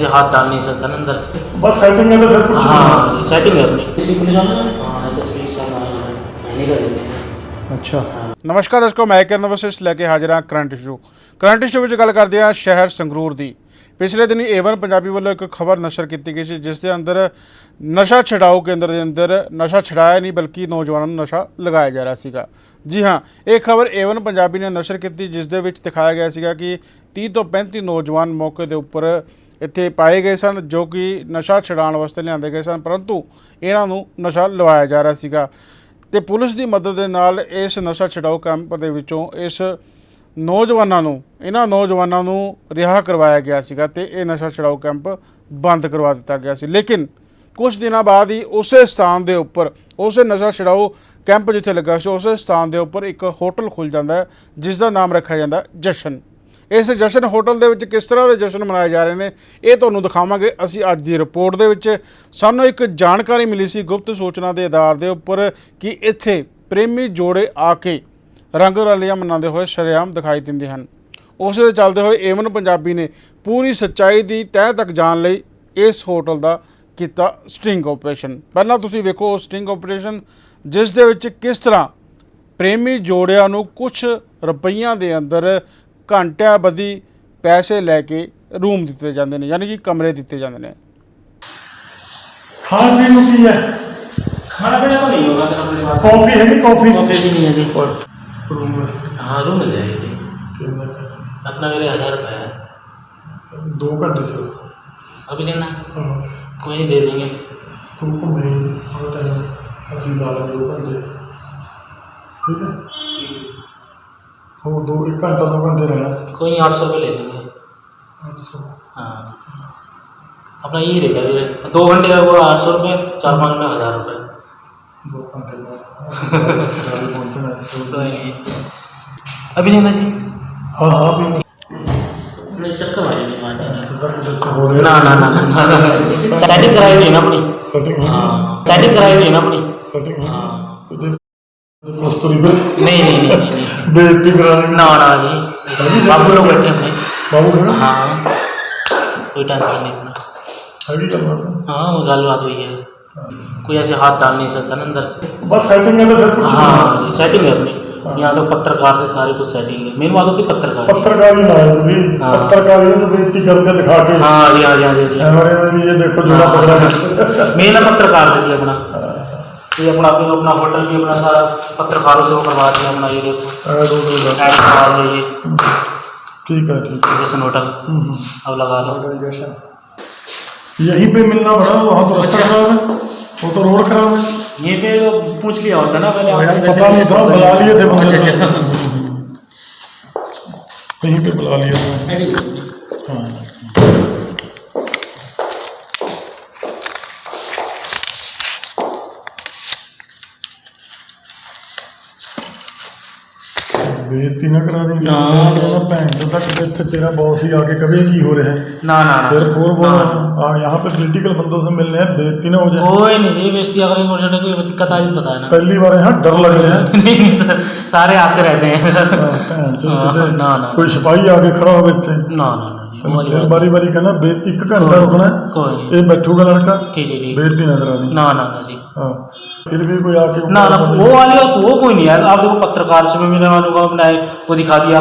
कोई ऐसे हाथ डाल नहीं सकता ना अंदर बस सेटिंग है तो फिर कुछ हाँ जी सेटिंग है अपनी किसी पुलिस वाले ना हाँ एस एस पी सब आए हैं महीने का देते हैं ਅੱਛਾ ਨਮਸਕਾਰ ਦਰਸ਼ਕੋ ਮੈਂ ਕਿਰਨ ਵਸਿਸ਼ ਲੈ ਕੇ ਹਾਜ਼ਰ ਹਾਂ ਕਰੰਟ ਇਸ਼ੂ ਕਰੰਟ ਇਸ਼ੂ ਵਿੱਚ ਗੱਲ ਕਰਦੇ ਹਾਂ ਸ਼ਹਿਰ ਸੰਗਰੂਰ ਦੀ ਪਿਛਲੇ ਦਿਨੀ ਏਵਨ ਪੰਜਾਬੀ ਵੱਲੋਂ ਇੱਕ ਖਬਰ ਨਸ਼ਰ ਕੀਤੀ ਗਈ ਸੀ ਜਿਸ ਦੇ ਅੰਦਰ ਨਸ਼ਾ ਛਡਾਊ ਕੇਂਦਰ ਦੇ ਅੰਦਰ ਨਸ਼ਾ ਛਡਾਇਆ ਨਹੀਂ ਬਲਕਿ ਨੌਜਵਾਨਾਂ ਨੂੰ ਨਸ਼ਾ ਲਗਾਇਆ ਜਾ ਰਿਹਾ ਸੀਗਾ ਜੀ ਹਾਂ ਇਹ ਖਬਰ ਏਵਨ ਪੰਜਾਬੀ ਨੇ ਨਸ਼ਰ ਕੀਤੀ ਜਿਸ ਦੇ ਵਿੱਚ ਦਿਖਾਇਆ ਗਿਆ ਸੀਗਾ ਕਿ 30 ਤੋਂ 35 ਨੌਜਵਾਨ ਮੌਕੇ ਦੇ ਉੱਪਰ ਇੱਥੇ ਪਾਏ ਗਏ ਸਨ, ਜੋ ਕਿ ਨਸ਼ਾ ਛਡਾਉਣ ਵਾਸਤੇ ਲਿਆਂਦੇ ਗਏ ਸਨ, ਪਰੰਤੂ ਇਹਨਾਂ ਨੂੰ ਨਸ਼ਾ ਲਵਾਇਆ ਜਾ ਰਿਹਾ ਸੀਗਾ। ਤੇ ਪੁਲਿਸ ਦੀ ਮਦਦ ਦੇ ਨਾਲ ਇਸ ਨਸ਼ਾ ਛਡਾਊ ਕੈਂਪ ਦੇ ਵਿੱਚੋਂ ਇਸ ਨੌਜਵਾਨਾਂ ਨੂੰ, ਇਹਨਾਂ ਨੌਜਵਾਨਾਂ ਨੂੰ ਰਿਹਾ ਕਰਵਾਇਆ ਗਿਆ ਸੀਗਾ ਤੇ ਇਹ ਨਸ਼ਾ ਛਡਾਊ ਕੈਂਪ ਬੰਦ ਕਰਵਾ ਦਿੱਤਾ ਗਿਆ ਸੀ। ਲੇਕਿਨ ਕੁਝ ਦਿਨਾਂ ਬਾਅਦ ਹੀ ਉਸੇ ਸਥਾਨ ਦੇ ਉੱਪਰ, ਉਸੇ ਨਸ਼ਾ ਛਡਾਊ ਕੈਂਪ ਜਿੱਥੇ ਲੱਗਾ ਸੀ, ਉਸੇ ਸਥਾਨ ਦੇ ਉੱਪਰ ਇੱਕ ਹੋਟਲ ਖੁੱਲ ਜਾਂਦਾ ਹੈ, ਜਿਸ ਦਾ ਨਾਮ ਰੱਖਿਆ ਜਾਂਦਾ ਜਸ਼ਨ। ਇਸ ਜਸ਼ਨ ਹੋਟਲ ਦੇ ਵਿੱਚ ਕਿਸ ਤਰ੍ਹਾਂ ਦੇ ਜਸ਼ਨ ਮਨਾਏ ਜਾ ਰਹੇ ਨੇ, ਇਹ ਤੁਹਾਨੂੰ ਦਿਖਾਵਾਂਗੇ। ਅਸੀਂ ਅੱਜ ਦੀ ਰਿਪੋਰਟ ਦੇ ਵਿੱਚ ਸਾਨੂੰ ਇੱਕ ਜਾਣਕਾਰੀ ਮਿਲੀ ਸੀ ਗੁਪਤ ਸੂਚਨਾ ਦੇ ਆਧਾਰ ਦੇ ਉੱਪਰ ਕਿ ਇੱਥੇ ਪ੍ਰੇਮੀ ਜੋੜੇ ਆ ਕੇ ਰੰਗ ਰਲੀਆਂ ਮਨਾਉਂਦੇ ਹੋਏ ਸ਼ਰੇਆਮ ਦਿਖਾਈ ਦਿੰਦੇ ਹਨ। ਉਸ ਦੇ ਚੱਲਦੇ ਹੋਏ ਏਵਨ ਪੰਜਾਬੀ ਨੇ ਪੂਰੀ ਸੱਚਾਈ ਦੀ ਤਹਿ ਤੱਕ ਜਾਣ ਲਈ ਇਸ ਹੋਟਲ ਦਾ ਕੀਤਾ ਸਟਿੰਗ ਆਪਰੇਸ਼ਨ ਪਹਿਲਾਂ ਤੁਸੀਂ ਵੇਖੋ ਉਹ ਸਟਿੰਗ ਆਪਰੇਸ਼ਨ ਜਿਸ ਦੇ ਵਿੱਚ ਕਿਸ ਤਰ੍ਹਾਂ ਪ੍ਰੇਮੀ ਜੋੜਿਆਂ ਨੂੰ ਕੁਝ ਰੁਪਈਆਂ ਦੇ ਅੰਦਰ ਘੰਟਿਆਂ ਬੱਧੀ ਪੈਸੇ ਲੈ ਕੇ ਰੂਮ ਦਿੱਤੇ ਜਾਂਦੇ ਨੇ ਯਾਨੀ ਕਿ ਕਮਰੇ ਦਿੱਤੇ ਜਾਂਦੇ ਨੇ खाने पीने को की है खाना पीना तो नहीं होगा सर अपने पास कॉफी है कि कॉफी कॉफी भी नहीं है जी रूम में हाँ रूम मिल जाएगी जी कितने अपना मेरे हज़ार रुपये है दो घंटे से अभी लेना हाँ, कोई नहीं दे देंगे तुमको नहीं और टाइम अस्सी डॉलर दो घंटे ठीक है वो दो एक घंटा दो घंटे रहना। कोई नहीं आठ सौ रुपये ले लेंगे। हाँ। अपना यही रेट है मेरे दो घंटे का वो आठ सौ रुपये चार पाँच में हज़ार रुपये। दो घंटे है अभी लेना जी हाँ हाँ भी नहीं। चक्कर मारी हो ना ना ना ना सेटिंग कराई हुई है ना अपनी? सेटिंग है। हाँ। सेटिंग कराई हुई है ना अपनी? सेटिंग है। हाँ। कस्तूरी पे नहीं नहीं देंगे ना ना जी। बाबू लोग बैठे हैं बाबू है हाँ। कोई टेंशन नहीं है क्या हाँ। वो गलबात हुई है। कोई ऐसे हाथ डाल नहीं सकता ना अंदर। बस सेटिंग है तो फिर कुछ हाँ जी सेटिंग है अपनी। यहाँ तो पत्रकार से सारी कुछ सेटिंग है। मेन बात होती है पत्रकार। पत्रकारी ना है भी हाँ। पत्रकारी है तो बेइज्जती करके दिखा के। हाँ जी हाँ जी हाँ जी, हाँ हमारे ये देखो जोड़ा पकड़ा है। मेन है पत्रकार से अपना। ये अपना अपना अपना होटल भी अपना सारा पत्रकारों से वो करवा दिया अपना ये देखो। ऐड हो गई ऐड करवा दिया ये। ठीक है ठीक है। जैसन होटल हम्म, हम्म। अब लगा लो। यहीं पे मिलना पड़ा वहाँ तो रास्ता खराब है। वो तो रोड खराब है। ये पे तो पूछ लिया होता ना पहले पता नहीं था बुला लिए थे बंदे। अच्छा, अच्छा। कहीं पे बुला लिया था। हाँ। बेइज्जती ना करा दी ना। ना भैन चो तक इतने तेरा बॉस ही आके कभी की हो रहे हैं ना ना ना फिर फोर बोल ना। हाँ यहाँ पे पॉलिटिकल बंदों से मिलने हैं बेइज्जती ना हो जाए कोई नहीं जी बेइज्जती अगर एक वर्ष कोई दिक्कत आई तो बताया ना पहली बार यहाँ डर लग रहे हैं नहीं नहीं सर सारे आते रहते हैं हाँ, भैन चो हाँ, किते ना, ना। कोई सिपाही आके खड़ा हो इतने ना ना ना जी वो वाली फिर बात बारी बारी। कहना घंटा रुकना है। ये बैठूगा लड़का। ना करा ना ना ना जी। हाँ। फिर भी कोई आके ना ना वो वाली वो कोई नहीं यार। आप देखो पत्रकार इसमें मेरे वालों का अपना वो दिखा दिया।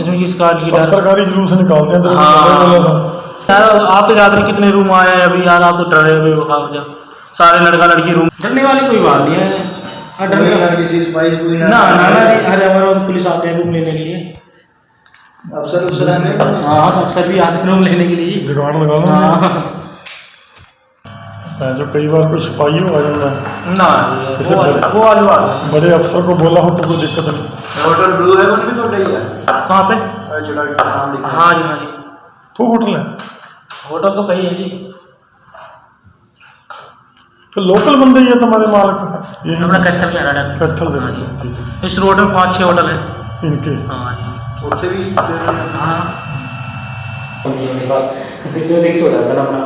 इसमें किसका की पत्रकारी जुलूस निकालते हैं ही बोला था। हाँ यार आप तो कितने रूम आए हैं अभी। यार आप तो डरे हुए हो सारे लड़का लड़की रूम डरने वाली कोई बात नहीं है। हाँ, ना किसी स्पाइस कोई ना ना अरे हमारे पुलिस आते हैं रूम लेने के लिए। अफसर अफसर आने हाँ अफसर भी आते हैं रूम लेने के लिए जुगाड़ लगा लो हाँ मैं जो कई बार कोई सिपाही हो आ जाता है ना किसी बड़े वो वाली बात बड़े अफसर को बोला हो तो कोई दिक्कत नहीं होटल ब्लू हेवन भी तो ही है कहाँ पे हाँ जी हाँ जी तो होटल है होटल तो कई है जी तो लोकल बंदे ही है तुम्हारे मालिक ये अपना कत्थल के कत्थल इस रोड में पाँच छः होटल है इनके हाँ जी ਉੱਥੇ ਵੀ ਤੇਰੇ हाँ इसमें रिक्स हो जाता है ना अपना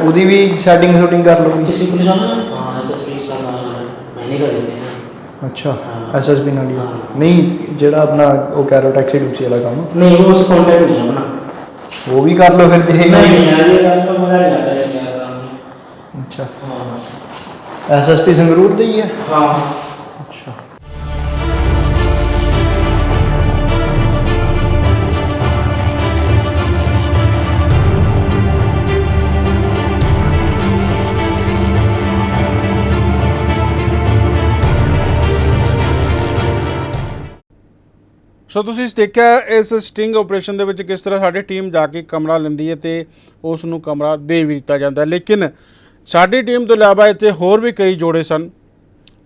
ਉਹਦੀ ਵੀ ਸੈਟਿੰਗ ਸ਼ੂਟਿੰਗ ਕਰ ਲਓਗੇ किसी पुलिस वाला ना हाँ एस एस पी सब महीने का देते हैं ਅੱਛਾ ਹਾਂ। ਐਸਐਸਪੀ ਨਾਲ ਹੀ ਹਾਂ। ਨਹੀਂ ਜਿਹੜਾ ਆਪਣਾ ਉਹ ਕੈਰੋ ਟੈਕਸੀ ਡੂਕਸੀ ਵਾਲਾ ਕੰਮ नहीं वो उससे कॉन्टैक्ट नहीं है अपना ਉਹ ਵੀ ਕਰ ਲਓ ਫਿਰ ਜੇ नहीं नहीं यार ये काम तो मजा नहीं आता इसमें यार काम में ਅੱਛਾ हाँ ਐਸਐਸਪੀ ਸੰਗਰੂਰ ਦੇ ਹੀ ਹੈ हाँ ਸੋ ਤੁਸੀਂ ਦੇਖਿਆ ਇਸ ਸਟਿੰਗ ਆਪਰੇਸ਼ਨ ਦੇ ਵਿੱਚ ਕਿਸ ਤਰ੍ਹਾਂ ਸਾਡੀ ਟੀਮ ਜਾ ਕੇ ਕਮਰਾ ਲੈਂਦੀ ਹੈ ਤੇ ਉਸ ਨੂੰ ਕਮਰਾ ਦੇ ਵੀ ਦਿੱਤਾ ਜਾਂਦਾ ਲੇਕਿਨ ਸਾਡੀ ਟੀਮ ਤੋਂ ਇਲਾਵਾ ਇੱਥੇ ਹੋਰ ਵੀ ਕਈ ਜੋੜੇ ਸਨ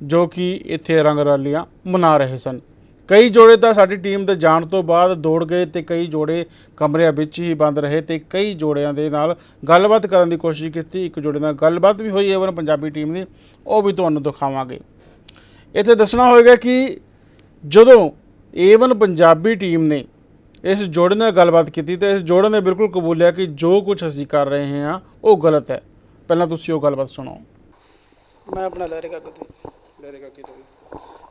ਜੋ ਕਿ ਇੱਥੇ ਰੰਗ ਰਾਲੀਆਂ ਮਨਾ ਰਹੇ ਸਨ। ਕਈ ਜੋੜੇ ਤਾਂ ਸਾਡੀ ਟੀਮ ਦੇ ਜਾਣ ਤੋਂ ਬਾਅਦ ਦੌੜ ਗਏ ਤੇ ਕਈ ਜੋੜੇ ਕਮਰਿਆਂ ਵਿੱਚ ਹੀ ਬੰਦ ਰਹੇ ਤੇ ਕਈ ਜੋੜਿਆਂ ਦੇ ਨਾਲ ਗੱਲਬਾਤ ਕਰਨ ਦੀ ਕੋਸ਼ਿਸ਼ ਕੀਤੀ। ਇੱਕ ਜੋੜੇ ਨਾਲ ਗੱਲਬਾਤ ਵੀ ਹੋਈ ਐਵਨ ਪੰਜਾਬੀ ਟੀਮ ਦੀ, ਉਹ ਵੀ ਤੁਹਾਨੂੰ ਦਿਖਾਵਾਂਗੇ। ਇੱਥੇ ਦੱਸਣਾ ਹੋਏਗਾ ਕਿ ਜਦੋਂ ਏਵਨ ਪੰਜਾਬੀ ਟੀਮ ਨੇ ਇਸ ਜੋੜੇ ਨਾਲ ਗੱਲਬਾਤ ਕੀਤੀ ਤੇ ਇਸ ਜੋੜੇ ਨੇ ਬਿਲਕੁਲ ਕਬੂਲਿਆ ਕਿ ਜੋ ਕੁਝ ਅਸੀਂ ਕਰ ਰਹੇ ਹਾਂ ਉਹ ਗਲਤ ਹੈ। ਪਹਿਲਾਂ ਤੁਸੀਂ ਉਹ ਗੱਲਬਾਤ ਸੁਣੋ। ਮੈਂ ਆਪਣਾ ਲੈ ਰਿਹਾ ਗੱਗੂ ਲੈਰੇਗਾ ਕੀ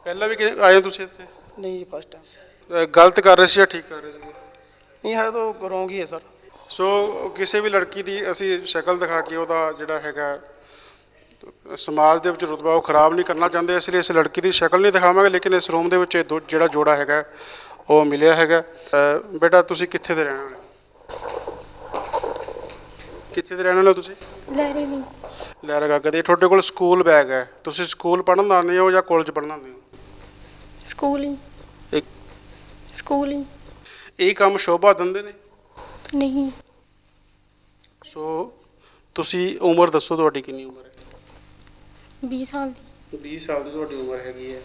ਪਹਿਲਾਂ ਵੀ ਆਏ ਤੁਸੀਂ ਇੱਥੇ? ਨਹੀਂ ਜੀ ਫਸਟ ਟਾਈਮ ਗਲਤ ਕਰ ਰਹੇ ਸੀ ਜਾਂ ਠੀਕ ਕਰ ਰਹੇ ਸੀਗੇ? ਨਹੀਂ ਹੈ ਤਾਂ ਰੋਂਗ ਹੀ ਹੈ ਸਰ ਸੋ ਕਿਸੇ ਵੀ ਲੜਕੀ ਦੀ ਅਸੀਂ ਸ਼ਕਲ ਦਿਖਾ ਕੇ ਉਹਦਾ ਜਿਹੜਾ ਹੈਗਾ ਸਮਾਜ ਦੇ ਵਿੱਚ ਰੁਤਬਾ ਉਹ ਖਰਾਬ ਨਹੀਂ ਕਰਨਾ ਚਾਹੁੰਦੇ ਇਸ ਲਈ ਇਸ ਲੜਕੀ ਦੀ ਸ਼ਕਲ ਨਹੀਂ ਦਿਖਾਵਾਂਗੇ ਲੇਕਿਨ ਇਸ ਰੂਮ ਦੇ ਵਿੱਚ ਇਹ ਦੋ- ਜਿਹੜਾ ਜੋੜਾ ਹੈਗਾ ਉਹ ਮਿਲਿਆ ਹੈਗਾ। ਬੇਟਾ ਤੁਸੀਂ ਕਿੱਥੇ ਦੇ ਰਹਿਣ ਵਾਲੇ? ਕਿੱਥੇ ਦੇ ਰਹਿਣ ਵਾਲੇ ਤੁਸੀਂ? ਲੈਰੀ ਨਹੀਂ ਲੈ ਰਗਾ ਕਦੇ ਤੁਹਾਡੇ ਕੋਲ ਸਕੂਲ ਬੈਗ ਹੈ। ਤੁਸੀਂ ਸਕੂਲ ਪੜ੍ਹਨ ਆਉਂਦੇ ਹੋ ਜਾਂ ਕਾਲਜ ਪੜ੍ਹਨ ਆਉਂਦੇ ਹੋ? ਸਕੂਲ ਹੀ। ਇੱਕ ਸਕੂਲ ਹੀ। ਇਹ ਕੰਮ ਸ਼ੋਭਾ ਦਿੰਦੇ ਨੇ? ਨਹੀਂ। ਸੋ ਤੁਸੀਂ ਉਮਰ ਦੱਸੋ ਤੁਹਾਡੀ ਕਿੰਨੀ ਉਮਰ ਹੈ? 20 ਸਾਲ ਦੀ। 20 ਸਾਲ ਦੀ ਤੁਹਾਡੀ ਉਮਰ ਹੈਗੀ ਹੈ।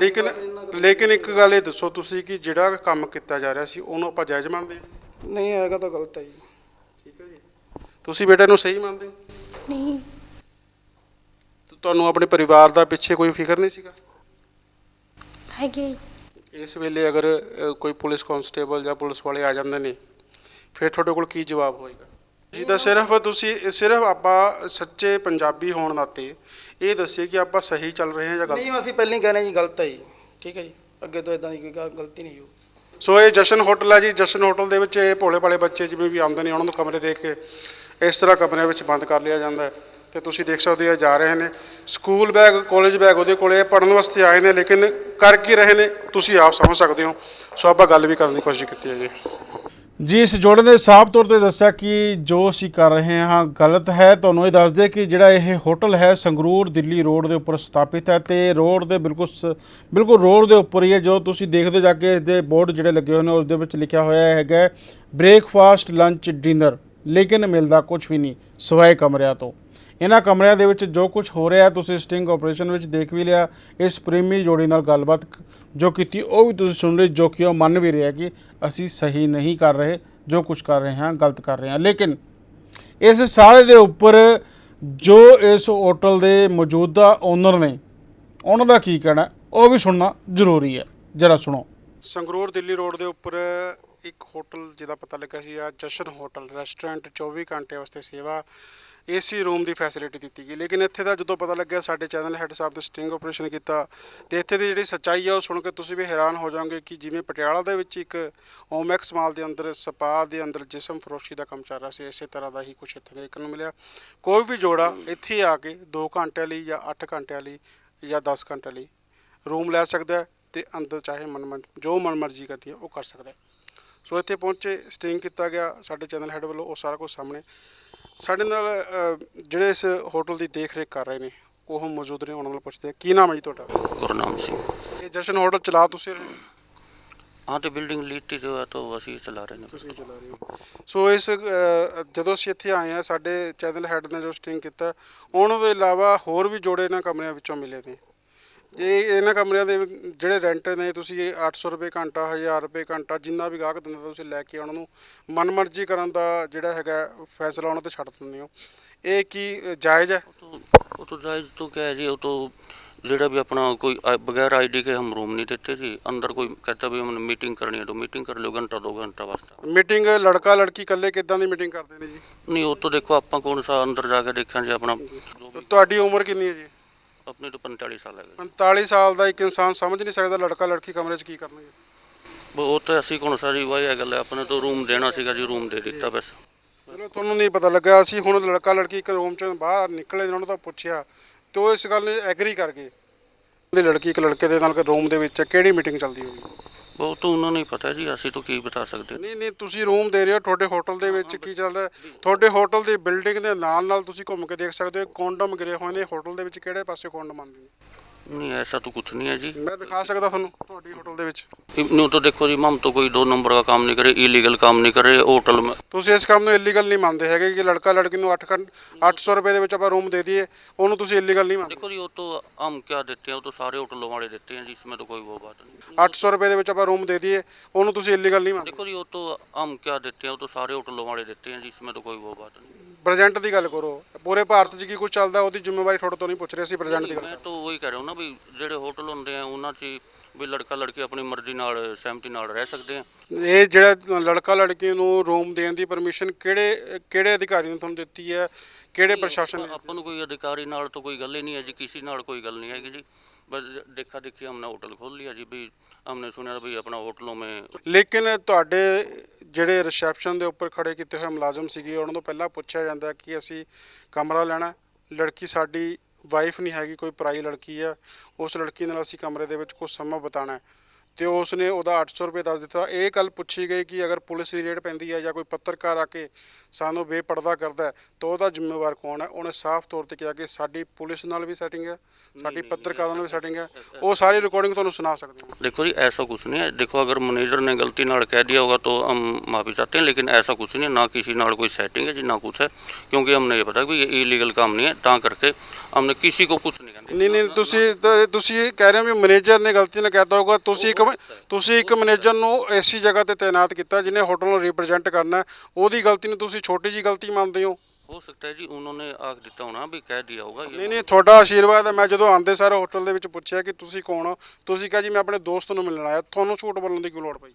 ਲੇਕਿਨ ਲੇਕਿਨ ਇੱਕ ਗੱਲ ਇਹ ਦੱਸੋ ਤੁਸੀਂ ਕਿ ਜਿਹੜਾ ਕੰਮ ਕੀਤਾ ਜਾ ਰਿਹਾ ਸੀ ਉਹਨੂੰ ਆਪਾਂ ਜਾਇਜ਼ ਮੰਨਦੇ ਹਾਂ? ਨਹੀਂ ਹੈਗਾ ਤਾਂ ਗਲਤ ਹੈ ਜੀ। ਠੀਕ ਹੈ ਜੀ। ਤੁਸੀਂ ਬੇਟੇ ਨੂੰ ਸਹੀ ਮੰਨਦੇ ਹੋ? ਨਹੀਂ। ਤੇ ਤੁਹਾਨੂੰ ਆਪਣੇ ਪਰਿਵਾਰ ਦਾ ਪਿੱਛੇ ਕੋਈ ਫਿਕਰ ਨਹੀਂ ਸੀਗਾ? ਹੈਗੇ। ਇਸ ਵੇਲੇ ਅਗਰ ਅ, ਕੋਈ ਪੁਲਿਸ ਕਾਂਸਟੇਬਲ ਜਾਂ ਪੁਲਿਸ ਵਾਲੇ ਆ ਜਾਂਦੇ ਨੇ ਫਿਰ ਤੁਹਾਡੇ ਕੋਲ ਕੀ ਜਵਾਬ ਹੋਏਗਾ? ਜੀ ਤਾਂ ਸਿਰਫ ਤੁਸੀਂ ਸਿਰਫ ਆਪਾਂ ਸੱਚੇ ਪੰਜਾਬੀ ਹੋਣ ਨਾਤੇ ਇਹ ਦੱਸਿਏ ਕਿ ਆਪਾਂ ਸਹੀ ਚੱਲ ਰਹੇ ਹਾਂ ਜਾਂ ਨਹੀਂ ਗਲਤ ਅਸੀਂ ਪਹਿਲਾਂ ਹੀ ਕਹਿੰਦੇ ਜੀ ਗਲਤ ਹੈ ਜੀ। ਠੀਕ ਹੈ ਜੀ। ਅੱਗੇ ਤੋਂ ਇਦਾਂ ਦੀ ਕੋਈ ਗੱਲ- ਗਲਤੀ ਨਹੀਂ ਹੋ ਸੋ ਇਹ ਜਸ਼ਨ ਹੋਟਲ ਹੈ ਜੀ ਜਸ਼ਨ ਹੋਟਲ ਦੇ ਵਿੱਚ ਇਹ ਭੋਲੇ ਭਾਲੇ ਬੱਚੇ ਜਿਵੇਂ ਵੀ ਆਉਂਦੇ ਨੇ ਉਹਨਾਂ ਨੂੰ ਕਮਰੇ ਦੇਖ ਕੇ ਇਸ ਤਰ੍ਹਾਂ ਕਮਰਿਆਂ ਵਿੱਚ ਬੰਦ ਕਰ ਲਿਆ ਜਾਂਦਾ ਹੈ। ਤੇ ਤੁਸੀਂ ਦੇਖ ਸਕਦੇ ਹੋ ਜਾ ਰਹੇ ਨੇ। ਸਕੂਲ ਬੈਗ ਕਾਲਜ ਬੈਗ ਉਹਦੇ ਕੋਲੇ ਪੜਨ ਵਾਸਤੇ ਆਏ ਨੇ ਲੇਕਿਨ ਕਰ ਕੀ ਰਹੇ ਨੇ ਤੁਸੀਂ ਆਪ ਸਮਝ ਸਕਦੇ ਹੋ। ਸੋ ਆਪਾਂ ਗੱਲ ਵੀ ਕਰਨ ਦੀ ਕੋਸ਼ਿਸ਼ ਕੀਤੀ ਹੈ ਜੀ। ਜੀ, ਇਸ ਜੋੜੇ ਨੇ ਸਾਫ਼ ਤੌਰ ਤੇ ਦੱਸਿਆ ਕਿ ਜੋ ਅਸੀਂ ਕਰ ਰਹੇ ਹਾਂ, ਗਲਤ ਹੈ। ਤੁਹਾਨੂੰ ਇਹ ਦੱਸ ਦੇ ਕਿ ਜਿਹੜਾ ਇਹ ਹੋਟਲ ਹੈ, ਸੰਗਰੂਰ ਦਿੱਲੀ ਰੋਡ ਦੇ ਉੱਪਰ ਸਥਾਪਿਤ ਹੈ ਤੇ ਰੋਡ ਦੇ ਬਿਲਕੁਲ ਸ- ਬਿਲਕੁਲ ਰੋਡ ਦੇ ਉੱਪਰ ਹੀ ਹੈ। ਜੋ ਤੁਸੀਂ ਦੇਖਦੇ ਹੋ ਜਾ ਕੇ ਇਹਦੇ ਬੋਰਡ ਜਿਹੜੇ ਲੱਗੇ ਹੋਏ ਨੇ, ਉਸ ਦੇ ਵਿੱਚ ਲਿਖਿਆ ਹੋਇਆ ਹੈਗਾ ਬ੍ਰੇਕਫਾਸਟ, ਲੰਚ, ਡਿਨਰ ਲੇਕਿਨ ਮਿਲਦਾ ਕੁਝ ਵੀ ਨਹੀਂ, ਸਵਾਏ ਕਮਰਿਆਂ ਤੋਂ। ਇਹਨਾਂ ਕਮਰਿਆਂ ਦੇ ਵਿੱਚ ਜੋ ਕੁਝ ਹੋ ਰਿਹਾ ਤੁਸੀਂ ਸਟਿੰਗ ਆਪਰੇਸ਼ਨ ਵਿੱਚ ਦੇਖ ਵੀ ਲਿਆ। ਇਸ ਪ੍ਰੇਮੀ ਜੋੜੀ ਨਾਲ ਗੱਲਬਾਤ ਜੋ ਕੀਤੀ, ਉਹ ਵੀ ਤੁਸੀਂ ਸੁਣ ਲਈ ਜੋ ਕਿ ਉਹ ਮੰਨ ਵੀ ਰਿਹਾ ਕਿ ਅਸੀਂ ਸਹੀ ਨਹੀਂ ਕਰ ਰਹੇ, ਜੋ ਕੁਝ ਕਰ ਰਹੇ ਹਾਂ, ਗਲਤ ਕਰ ਰਹੇ ਹਾਂ। ਲੇਕਿਨ ਇਸ ਸਾਰੇ ਦੇ ਉੱਪਰ ਜੋ ਇਸ ਹੋਟਲ ਦੇ ਮੌਜੂਦਾ ਓਨਰ ਨੇ, ਉਹਨਾਂ ਦਾ ਕੀ ਕਹਿਣਾ, ਉਹ ਵੀ ਸੁਣਨਾ ਜ਼ਰੂਰੀ ਹੈ। ਜਰਾ ਸੁਣੋ। ਸੰਗਰੂਰ ਦਿੱਲੀ ਰੋਡ ਦੇ ਉੱਪਰ ਇੱਕ ਹੋਟਲ, ਜਿਹਦਾ ਪਤਾ ਲੱਗਾ ਸੀ, ਆ ਜਸ਼ਨ ਹੋਟਲ, ਰੈਸਟੋਰੈਂਟ 24 ਘੰਟੇ ਵਾਸਤੇ ਸੇਵਾ ਏਸੀ ਰੂਮ ਦੀ ਫੈਸਿਲਿਟੀ ਦਿੱਤੀ ਗਈ। ਲੇਕਿਨ ਇੱਥੇ ਦਾ ਜਦੋਂ ਪਤਾ ਲੱਗਿਆ, ਸਾਡੇ ਚੈਨਲ ਹੈੱਡ ਸਾਹਿਬ ਨੇ ਸਟਿੰਗ ਆਪਰੇਸ਼ਨ ਕੀਤਾ, ਤੇ ਇੱਥੇ ਦੀ ਜਿਹੜੀ ਸੱਚਾਈ ਆ, ਉਹ ਸੁਣ ਕੇ ਤੁਸੀਂ ਵੀ ਹੈਰਾਨ ਹੋ ਜਾਓਗੇ ਕਿ ਜਿਵੇਂ ਪਟਿਆਲਾ ਦੇ ਵਿੱਚ ਇੱਕ ਓਮੈਕਸ ਮਾਲ ਦੇ ਅੰਦਰ, ਸਪਾ ਦੇ ਅੰਦਰ ਜਿਸਮ ਫਰੋਸ਼ੀ ਦਾ ਕੰਮ ਚੱਲ ਰਿਹਾ ਸੀ, ਇਸੇ ਤਰ੍ਹਾਂ ਦਾ ਹੀ ਕੁਝ ਇੱਥੇ ਦੇਖਣ ਨੂੰ ਮਿਲਿਆ। ਕੋਈ ਵੀ ਜੋੜਾ ਇੱਥੇ ਆ ਕੇ 2 ਘੰਟਿਆਂ ਲਈ ਜਾਂ 8 ਘੰਟਿਆਂ ਲਈ ਜਾਂ 10 ਘੰਟਿਆਂ ਲਈ ਰੂਮ ਲੈ ਸਕਦਾ ਹੈ ਤੇ ਅੰਦਰ ਚਾਹੇ ਮਨ ਜੋ ਮਨ ਮਰਜ਼ੀ ਕਰਦੀ ਹੈ, ਉਹ ਕਰ ਸਕਦਾ ਸੋ ਇੱਥੇ ਪਹੁੰਚੇ ਸਟਿੰਗ ਕੀਤਾ ਗਿਆ, ਸਾਡੇ ਚੈਨਲ ਹੈਡ ਵੱਲੋਂ ਉਹ ਸਾਰਾ ਕੁਝ ਸਾਹਮਣੇ। ਸਾਡੇ ਨਾਲ ਅ, ਜਿਹੜੇ ਇਸ ਹੋਟਲ ਦੀ ਦੇਖ ਰੇਖ ਕਰ ਰਹੇ ਨੇ ਉਹ ਮੌਜੂਦ ਨੇ ਉਹਨਾਂ ਨਾਲ ਪੁੱਛਦੇ ਕੀ ਨਾਮ ਹੈ ਜੀ ਤੁਹਾਡਾ? ਗੁਰਨਾਮ ਸਿੰਘ। ਇਹ ਜਸ਼ਨ ਹੋਟਲ ਚਲਾ ਤੁਸੀਂ? ਰਹੇ ਹੋ? ਬਿਲਡਿੰਗ ਲੀਤੀ ਜੋ ਹੈ ਤਾਂ ਅਸੀਂ ਚਲਾ ਰਹੇ ਨੇ। ਤੁਸੀਂ ਚਲਾ ਰਹੇ ਹੋ। ਸੋ ਇਸ ਅ, ਜਦੋਂ ਅਸੀਂ ਇੱਥੇ ਆਏ ਆ ਸਾਡੇ ਚੈਨਲ ਹੈਡ ਨੇ ਜੋ ਸਟਿੰਗ ਕੀਤਾ ਉਹਨਾਂ ਤੋਂ ਇਲਾਵਾ ਹੋਰ ਵੀ ਜੋੜੇ ਇਹਨਾਂ ਕਮਰਿਆਂ ਵਿੱਚੋਂ ਮਿਲੇ ਨੇ। ਇਹ ਇਹਨਾਂ ਕਮਰਿਆਂ ਦੇ ਜਿਹੜੇ ਰੈਂਟ ਨੇ ਤੁਸੀਂ ਇਹ 800 ਰੁਪਏ ਘੰਟਾ 1000 ਰੁਪਏ ਘੰਟਾ ਜਿੰਨਾ ਵੀ ਗਾਹਕ ਦਿੰਦਾ ਤੁਸੀਂ ਲੈ ਕੇ ਉਹਨਾਂ ਨੂੰ ਮਨਮਰਜ਼ੀ ਕਰਨ ਦਾ ਜਿਹੜਾ ਹੈਗਾ ਫੈਸਲਾ ਉਹਨਾਂ ਤੇ ਛੱਡ ਦਿੰਦੇ ਹੋ ਇਹ ਕੀ ਅ, ਜਾਇਜ਼ ਹੈ तो वो तो जायज़ तो क्या है जी वो तो जेड़ा भी अपना कोई आ- बगैर आईडी के हम रूम नहीं देते जी अंदर कोई कहता भी हमने मीटिंग करनी है तो मीटिंग कर लो घंटा दो घंटा वास्ता ਮੀਟਿੰਗ ਲੜਕਾ ਲੜਕੀ ਇਕੱਲੇ ਕਿੱਦਾਂ ਦੀ ਮੀਟਿੰਗ ਕਰਦੇ ਨੇ ਜੀ नहीं वो तो देखो आप कौन सा अंदर जाके देखा जी अपना जो भी ਤੁਹਾਡੀ ਉਮਰ ਕਿੰਨੀ ਹੈ ਜੀ ਆਪਣੇ ਤੋਂ 45 ਸਾਲ ਹੈਗੇ। 45 ਸਾਲ ਦਾ ਇੱਕ ਇਨਸਾਨ ਸਮਝ ਨਹੀਂ ਸਕਦਾ ਲੜਕਾ ਲੜਕੀ ਕਮਰੇ 'ਚ ਕੀ ਕਰਨਗੇ। ਉਹ ਤਾਂ ਅਸੀਂ ਕੋਣ ਸਾਰੀ ਵਾਹ ਇਹ ਗੱਲ ਆਪਣੇ ਤੋਂ ਰੂਮ ਦੇਣਾ ਸੀਗਾ ਜੀ ਰੂਮ ਦੇ ਦਿੱਤਾ ਬਸ। ਤੁਹਾਨੂੰ ਨਹੀਂ ਪਤਾ ਲੱਗਾ ਅਸੀਂ ਹੁਣ ਲੜਕਾ ਲੜਕੀ ਇੱਕ ਰੂਮ 'ਚੋਂ ਬਾਹਰ ਨਿਕਲੇ ਉਹਨਾਂ ਨੂੰ ਤਾਂ ਪੁੱਛਿਆ ਤੇ ਉਹ ਇਸ ਗੱਲ ਨੂੰ ਐਗਰੀ ਕਰ ਗਏ ਦੇ ਲੜਕੀ ਇੱਕ ਲੜਕੇ ਦੇ ਨਾਲ ਰੂਮ ਦੇ ਵਿੱਚ ਕਿਹੜੀ ਮੀਟਿੰਗ ਚੱਲਦੀ ਹੋਈ ਉਹ ਤਾਂ ਉਹਨਾਂ ਨੂੰ ਹੀ ਪਤਾ ਜੀ, ਅਸੀਂ ਤਾਂ ਕੀ ਬਤਾ ਸਕਦੇ? ਨਹੀਂ ਨਹੀਂ, ਤੁਸੀਂ ਰੂਮ ਦੇ ਰਹੇ ਹੋ ਤੁਹਾਡੇ ਹੋਟਲ ਦੇ ਵਿੱਚ, ਕੀ ਚੱਲ ਰਿਹਾ? ਤੁਹਾਡੇ ਹੋਟਲ ਦੀ ਬਿਲਡਿੰਗ ਦੇ ਨਾਲ ਨਾਲ ਤੁਸੀਂ ਘੁੰਮ ਕੇ ਦੇਖ ਸਕਦੇ ਹੋ ਕੌਂਡਮ ਗਿਰੇ ਹੋਏ ਨੇ ਹੋਟਲ ਦੇ ਵਿੱਚ ਕਿਹੜੇ ਪਾਸੇ ਕੌਂਡਮ ਆਉਂਦੇ ਨੇ? नहीं ऐसा तो कुछ नहीं है जी ਮੈਂ ਦਿਖਾ ਸਕਦਾ ਤੁਹਾਨੂੰ ਤੁਹਾਡੀ ਹੋਟਲ ਦੇ ਵਿੱਚ यूँ तो देखो जी हम तो कोई दो नंबर का काम नहीं करे इलीगल काम नहीं करे होटल में ਤੁਸੀਂ ਇਸ ਕੰਮ ਨੂੰ ਇਲੀਗਲ ਨਹੀਂ ਮੰਨਦੇ ਹੈਗੇ ਕਿ ਲੜਕਾ ਲੜਕੀ ਨੂੰ 8 800 ਰੁਪਏ ਦੇ ਵਿੱਚ ਆਪਾਂ ਰੂਮ ਦੇ ਦਈਏ ਉਹਨੂੰ ਤੁਸੀਂ ਇਲੀਗਲ ਨਹੀਂ ਮੰਨਦੇ देखो जी वो तो हम क्या देते हैं वो तो सारे होटलों वाले देते हैं जी इसमें तो कोई वो बात नहीं 800 ਰੁਪਏ ਦੇ ਵਿੱਚ ਆਪਾਂ ਰੂਮ ਦੇ ਦਈਏ ਉਹਨੂੰ ਤੁਸੀਂ ਇਲੀਗਲ ਨਹੀਂ ਮੰਨਦੇ देखो जी वो तो हम क्या देते हैं वो तो सारे होटलों वाले देते हैं जी इसमें तो कोई वो बात नहीं ਪ੍ਰੈਜ਼ੈਂਟ ਦੀ ਗੱਲ ਕਰੋ ਪੂਰੇ ਭਾਰਤ 'ਚ ਕੀ ਕੁਝ ਚੱਲਦਾ ਉਹਦੀ ਜ਼ਿੰਮੇਵਾਰੀ ਤੁਹਾਡੇ ਤੋਂ ਨਹੀਂ ਪੁੱਛ ਰਹੇ ਅਸੀਂ ਪ੍ਰੈਜ਼ੈਂਟ ਦੀ ਗੱਲ ਮੈਂ ਤਾਂ ਉਹੀ ਕਹਿ ਰਿਹਾ ਹਾਂ ਨਾ ਵੀ ਜਿਹੜੇ ਹੋਟਲ ਹੁੰਦੇ ਆ ਉਹਨਾਂ 'ਚ ਵੀ ਲੜਕਾ ਲੜਕੀ ਆਪਣੀ ਮਰਜ਼ੀ ਨਾਲ ਸਹਿਮਤੀ ਨਾਲ ਰਹਿ ਸਕਦੇ ਆ। ਇਹ ਜਿਹੜਾ ਲੜਕਾ ਲੜਕੀ ਨੂੰ ਰੂਮ ਦੇਣ ਦੀ ਪਰਮਿਸ਼ਨ ਕਿਹੜੇ ਕਿਹੜੇ ਅਧਿਕਾਰੀ ਨੇ ਤੁਹਾਨੂੰ ਦਿੱਤੀ ਹੈ? ਕਿਹੜੇ ਪ੍ਰਸ਼ਾਸਨ ਨੇ ਆਪਾਂ ਨੂੰ ਕੋਈ ਅਧਿਕਾਰੀ ਨਾਲ ਤਾਂ ਕੋਈ ਗੱਲ ਹੀ ਨਹੀਂ ਹੈ ਜੀ ਕਿਸੇ ਨਾਲ ਕੋਈ ਗੱਲ ਨਹੀਂ ਹੈਗੀ ਜੀ। ਬਸ ਦੇਖਾ ਦੇਖੀ हमने होटल खोल लिया जी भी हमने सुना भी अपना होटलों में ਲੇਕਿਨ ਤੁਹਾਡੇ ਜਿਹੜੇ ਰਿਸੈਪਸ਼ਨ ਦੇ ਉੱਪਰ ਖੜੇ ਕੀਤੇ ਹੋਏ ਮੁਲਾਜ਼ਮ ਸੀਗੇ ਉਹਨਾਂ ਤੋਂ ਪਹਿਲਾਂ ਪੁੱਛਿਆ ਜਾਂਦਾ ਕਿ ਅਸੀਂ ਕਮਰਾ ਲੈਣਾ ਲੜਕੀ ਸਾਡੀ ਵਾਈਫ ਨਹੀਂ ਹੈਗੀ ਕੋਈ ਪਰਾਈ ਲੜਕੀ ਹੈ ਉਸ ਲੜਕੀ ਨਾਲ ਅਸੀਂ ਕਮਰੇ ਦੇ ਵਿੱਚ ਕੁਝ ਸਮਾਂ ਬਿਤਾਉਣਾ ਹੈ ਤੇ ਉਸ ਨੇ ਉਹਦਾ 800 ਰੁਪਏ ਦੱਸ ਦਿੱਤਾ ਇਹ ਗੱਲ ਪੁੱਛੀ ਗਈ ਕਿ ਅਗਰ ਪੁਲਿਸ ਦੀ ਰੇਡ ਪੈਂਦੀ ਹੈ ਜਾਂ ਕੋਈ ਪੱਤਰਕਾਰ ਆ ਕੇ ਸਾਨੂੰ ਬੇਪਰਦਾ ਕਰਦਾ ਹੈ ਤਾਂ ਉਹਦਾ ਜ਼ਿੰਮੇਵਾਰ ਕੌਣ ਹੈ ਉਹਨੇ ਸਾਫ਼ ਤੌਰ ਤੇ ਕਿਹਾ ਕਿ ਸਾਡੀ ਪੁਲਿਸ ਨਾਲ ਵੀ ਸੈਟਿੰਗ ਹੈ ਸਾਡੀ ਪੱਤਰਕਾਰਾਂ ਨਾਲ ਵੀ ਸੈਟਿੰਗ ਹੈ ਉਹ ਸਾਰੀ ਰਿਕਾਰਡਿੰਗ ਤੁਹਾਨੂੰ ਸੁਣਾ ਸਕਦੇ ਹਾਂ देखो जी ऐसा कुछ नहीं है देखो अगर मैनेजर ने गलती नाल कह दिया होगा तो हम माफ़ी चाहते हैं लेकिन ऐसा कुछ नहीं है ना किसी नाल कोई सेटिंग है जी ना कुछ है क्योंकि हमने ये पता कि ये इलीगल काम नहीं है ता करके हमने किसी को कुछ नहीं कहते ਨਹੀਂ ਨਹੀਂ ਤੁਸੀਂ ਤਾਂ- ਤੁਸੀਂ ਕਹਿ ਰਹੇ ਹੋ ਵੀ ਮੈਨੇਜਰ ਨੇ ਗਲਤੀ ਨਾਲ ਕਹਿਤਾ ਹੋਊਗਾ ਤੁਸੀਂ ਇੱਕ ਤੁਸੀਂ ਇੱਕ ਮੈਨੇਜਰ ਨੂੰ ਐਸੀ ਜਗ੍ਹਾ ਤੇ ਤਾਇਨਾਤ ਕੀਤਾ ਜਿਹਨੇ ਹੋਟਲ ਨੂੰ ਰਿਪਰੈਜ਼ੈਂਟ ਕਰਨਾ ਹੈ, ਉਹਦੀ ਗਲਤੀ ਨੂੰ ਤੁਸੀਂ ਛੋਟੀ ਜੀ ਗਲਤੀ ਮੰਨਦੇ ਹੋ हो सकता है जी उन्होंने आग दिता होना भी कह दिया होगा ये ਨਹੀਂ ਨਹੀਂ ਤੁਹਾਡਾ ਆਸ਼ੀਰਵਾਦ ਹੈ ਮੈਂ ਜਦੋਂ ਆਂਦੇ ਸਾਰੇ ਹੋਟਲ ਦੇ ਵਿੱਚ ਪੁੱਛਿਆ ਕਿ ਤੁਸੀਂ ਕੌਣ ਹੋ ਤੁਸੀਂ ਕਿਹਾ ਜੀ ਮੈਂ ਆਪਣੇ ਦੋਸਤ ਨੂੰ ਮਿਲਣ ਆਇਆ ਤੁਹਾਨੂੰ ਝੂਠ ਬੋਲਣ ਦੀ ਕਿਉਂ ਲੋੜ ਪਈ